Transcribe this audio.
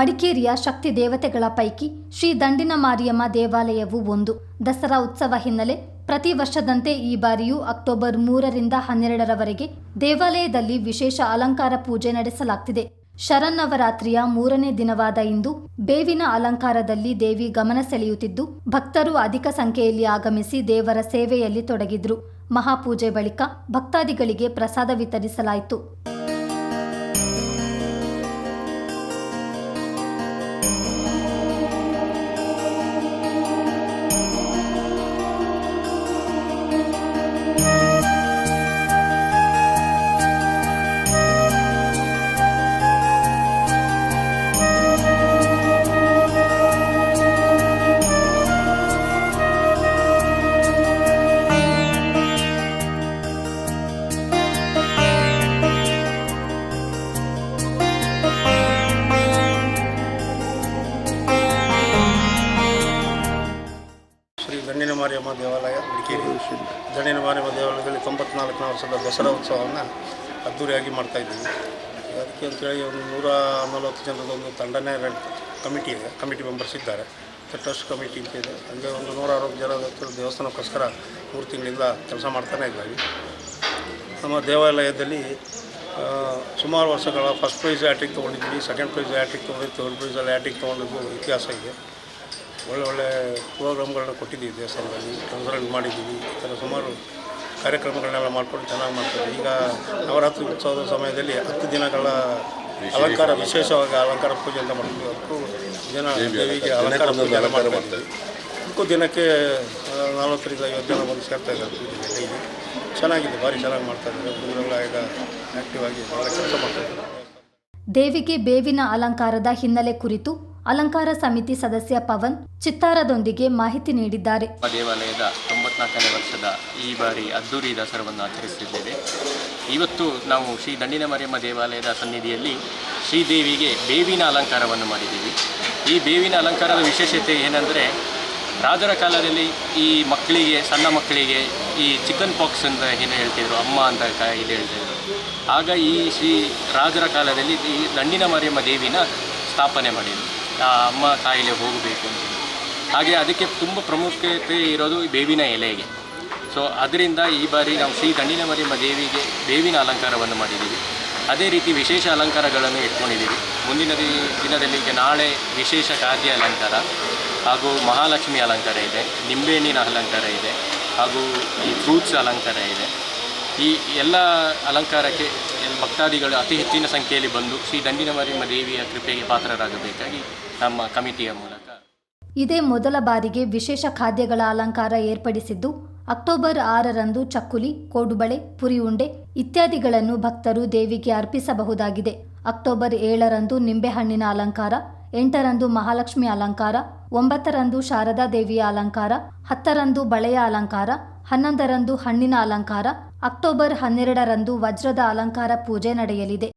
ಮಡಿಕೇರಿಯ ಶಕ್ತಿ ದೇವತೆಗಳ ಪೈಕಿ ಶ್ರೀ ದಂಡಿನ ಮಾರಿಯಮ್ಮ ದೇವಾಲಯವು ಒಂದು. ದಸರಾ ಉತ್ಸವ ಹಿನ್ನೆಲೆ ಪ್ರತಿ ವರ್ಷದಂತೆ ಈ ಬಾರಿಯೂ ಅಕ್ಟೋಬರ್ ಮೂರರಿಂದ ಹನ್ನೆರಡರವರೆಗೆ ದೇವಾಲಯದಲ್ಲಿ ವಿಶೇಷ ಅಲಂಕಾರ ಪೂಜೆ ನಡೆಸಲಾಗ್ತಿದೆ. ಶರನ್ನವರಾತ್ರಿಯ ಮೂರನೇ ದಿನವಾದ ಇಂದು ಬೇವಿನ ಅಲಂಕಾರದಲ್ಲಿ ದೇವಿ ಗಮನ ಸೆಳೆಯುತ್ತಿದ್ದು, ಭಕ್ತರು ಅಧಿಕ ಸಂಖ್ಯೆಯಲ್ಲಿ ಆಗಮಿಸಿ ದೇವರ ಸೇವೆಯಲ್ಲಿ ತೊಡಗಿದ್ರು. ಮಹಾಪೂಜೆ ಬಳಿಕ ಭಕ್ತಾದಿಗಳಿಗೆ ಪ್ರಸಾದ ವಿತರಿಸಲಾಯಿತು. ಮಾರಿಯಮ್ಮ ದೇವಾಲಯ, ಮಡಿಕೇರಿ. ದಣಿನ ಮಾರಿಯಮ್ಮ ದೇವಾಲಯದಲ್ಲಿ ತೊಂಬತ್ನಾಲ್ಕನೇ ವರ್ಷದ ದಸರಾ ಉತ್ಸವವನ್ನು ಅದ್ದೂರಿಯಾಗಿ ಮಾಡ್ತಾಯಿದ್ದೀವಿ ಅದಕ್ಕೆ ಅಂತೇಳಿ ಒಂದು ನೂರ ನಲವತ್ತು ಜನರದ ಒಂದು ತಂಡನೇ ಕಮಿಟಿ ಇದೆ, ಕಮಿಟಿ ಮೆಂಬರ್ಸ್ ಇದ್ದಾರೆ. ಟ್ರಸ್ಟ್ ಕಮಿಟಿ ಅಂತ ಇದೆ. ಹಂಗೆ ಒಂದು ನೂರ ಅರವತ್ತು ಜನ ದೇವಸ್ಥಾನಕ್ಕೋಸ್ಕರ ಮೂರು ತಿಂಗಳಿಂದ ಕೆಲಸ ಮಾಡ್ತಾನೆ ಇದ್ದೀವಿ ನಮ್ಮ ದೇವಾಲಯದಲ್ಲಿ ಸುಮಾರು ವರ್ಷಗಳ ಫಸ್ಟ್ ಪ್ರೈಸ್ ಹ್ಯಾಟ್ರಿಕ್ ತೊಗೊಂಡಿದ್ವಿ ಸೆಕೆಂಡ್ ಪ್ರೈಸ್ ಹ್ಯಾಟ್ರಿಕ್ ತೊಗೊಂಡಿದ್ವಿ ಥರ್ಡ್ ಪ್ರೈಸಲ್ಲಿ ಹ್ಯಾಟ್ರಿಕ್ ತೊಗೊಂಡಿದ್ದು ಇತಿಹಾಸ ಇದೆ. ಒಳ್ಳೆ ಒಳ್ಳೆ ಪ್ರೋಗ್ರಾಮ್ಗಳನ್ನ ಕೊಟ್ಟಿದ್ದೀವಿ ದೇವಸ್ಥಾನದಲ್ಲಿ ಟ್ರಾನ್ಸ್ಪರೆಂಟ್ ಮಾಡಿದ್ದೀವಿ. ಈ ಥರ ಸುಮಾರು ಕಾರ್ಯಕ್ರಮಗಳನ್ನೆಲ್ಲ ಮಾಡ್ಕೊಂಡು ಚೆನ್ನಾಗಿ ಮಾಡ್ತಾರೆ. ಈಗ ನವರಾತ್ರಿ ಉತ್ಸವದ ಸಮಯದಲ್ಲಿ ಹತ್ತು ದಿನಗಳ ಅಲಂಕಾರ ವಿಶೇಷವಾಗಿ ಅಲಂಕಾರ ಪೂಜೆ ಅಂತ ಮಾಡ್ತೀವಿ ಹತ್ತು ದಿನ ದೇವಿಗೆ ಅಲಂಕಾರ? ಪೂಜೆ ಎಲ್ಲ ಮಾಡ್ತೀವಿ ಹತ್ತು ದಿನಕ್ಕೆ ನಲವತ್ತರಿಂದ ಐವತ್ತು ಜನ ಬಂದು ಸೇರ್ತಾ ಇದ್ದಾರೆ ಪೂಜೆಗೆ ಡೈಲಿ. ಚೆನ್ನಾಗಿದೆ ಭಾರಿ ಚೆನ್ನಾಗಿ ಮಾಡ್ತಾ ಇದ್ದಾರೆ. ಈಗ ಆ್ಯಕ್ಟಿವ್ ಆಗಿ ಭಾಳ ಕೆಲಸ ಮಾಡ್ತಾ ಇದ್ದಾರೆ. ದೇವಿಗೆ ಬೇವಿನ ಅಲಂಕಾರದ ಹಿನ್ನೆಲೆ ಕುರಿತು ಅಲಂಕಾರ ಸಮಿತಿ ಸದಸ್ಯ ಪವನ್ ಚಿತ್ತಾರದೊಂದಿಗೆ ಮಾಹಿತಿ ನೀಡಿದ್ದಾರೆ. ದೇವಾಲಯದ ತೊಂಬತ್ನಾಲ್ಕನೇ ವರ್ಷದ ಈ ಬಾರಿ ಅದ್ದೂರಿ ದಸರಾವನ್ನು ಆಚರಿಸಿದ್ದೇವೆ. ಇವತ್ತು ನಾವು ಶ್ರೀ ದಂಡಿನ ಮರಿಯಮ್ಮ ದೇವಾಲಯದ ಸನ್ನಿಧಿಯಲ್ಲಿ ಶ್ರೀದೇವಿಗೆ ಬೇವಿನ ಅಲಂಕಾರವನ್ನು ಮಾಡಿದ್ದೀವಿ. ಈ ಬೇವಿನ ಅಲಂಕಾರದ ವಿಶೇಷತೆ ಏನಂದರೆ, ರಾಜರ ಕಾಲದಲ್ಲಿ ಈ ಮಕ್ಕಳಿಗೆ, ಸಣ್ಣ ಮಕ್ಕಳಿಗೆ ಈ ಚಿಕನ್ ಪಾಕ್ಸ್ ಅಂತ ಏನು ಹೇಳ್ತಿದ್ರು, ಅಮ್ಮ ಅಂತ ಇದು ಹೇಳ್ತಿದ್ರು. ಆಗ ಈ ಶ್ರೀ ರಾಜರ ಕಾಲದಲ್ಲಿ ಈ ದಂಡಿನ ಮರಿಯಮ್ಮ ದೇವಿನ ಸ್ಥಾಪನೆ ಮಾಡಿದರು. ಅಮ್ಮ ಕಾಯಿಲೆ ಹೋಗಬೇಕು ಅಂತ. ಹಾಗೆ ಅದಕ್ಕೆ ತುಂಬ ಪ್ರಾಮುಖ್ಯತೆ ಇರೋದು ಈ ಬೇವಿನ ಎಲೆಗೆ. ಸೊ ಅದರಿಂದ ಈ ಬಾರಿ ನಾವು ಶ್ರೀ ದಂಡಿನ ಮರಿಯಮ್ಮ ದೇವಿಗೆ ಬೇವಿನ ಅಲಂಕಾರವನ್ನು ಮಾಡಿದ್ದೀವಿ. ಅದೇ ರೀತಿ ವಿಶೇಷ ಅಲಂಕಾರಗಳನ್ನು ಇಟ್ಕೊಂಡಿದ್ದೀವಿ. ಮುಂದಿನ ದಿನದಲ್ಲಿ ಈಗ ನಾಳೆ ವಿಶೇಷ ಖಾದ್ಯ ಅಲಂಕಾರ ಹಾಗೂ ಮಹಾಲಕ್ಷ್ಮಿ ಅಲಂಕಾರ ಇದೆ ನಿಂಬೆಹಣ್ಣಿನ ಅಲಂಕಾರ ಇದೆ ಹಾಗೂ ಈ ಫ್ರೂಟ್ಸ್ ಅಲಂಕಾರ ಇದೆ. ಈ ಎಲ್ಲ ಅಲಂಕಾರಕ್ಕೆ ಭಕ್ತಾದಿಗಳು ಅತಿ ಹೆಚ್ಚಿನ ಸಂಖ್ಯೆಯಲ್ಲಿ ಬಂದು ಶ್ರೀ ದಂಡಿನ ಮರಿಯಮ್ಮ ದೇವಿಯ ಕೃಪೆಗೆ ಪಾತ್ರರಾಗಬೇಕಾಗಿ ನಮ್ಮ ಕಮಿಟಿಯ ಮೂಲಕ. ಇದೇ ಮೊದಲ ಬಾರಿಗೆ ವಿಶೇಷ ಖಾದ್ಯಗಳ ಅಲಂಕಾರ ಏರ್ಪಡಿಸಿದ್ದು, ಅಕ್ಟೋಬರ್ ಆರರಂದು ಚಕ್ಕುಲಿ, ಕೋಡುಬಳೆ ಪುರಿ ಉಂಡೆ ಇತ್ಯಾದಿಗಳನ್ನು ಭಕ್ತರು ದೇವಿಗೆ ಅರ್ಪಿಸಬಹುದಾಗಿದೆ. ಅಕ್ಟೋಬರ್ ಏಳರಂದು ನಿಂಬೆಹಣ್ಣಿನ ಅಲಂಕಾರ, ಎಂಟರಂದು ಮಹಾಲಕ್ಷ್ಮಿ ಅಲಂಕಾರ, ಒಂಬತ್ತರಂದು ಶಾರದಾ ದೇವಿಯ ಅಲಂಕಾರ, ಹತ್ತರಂದು ಬಳೆಯ ಅಲಂಕಾರ ಹನ್ನೊಂದರಂದು ಹಣ್ಣಿನ ಅಲಂಕಾರ ಅಕ್ಟೋಬರ್ ಹನ್ನೆರಡರಂದು ವಜ್ರದ ಅಲಂಕಾರ ಪೂಜೆ ನಡೆಯಲಿದೆ.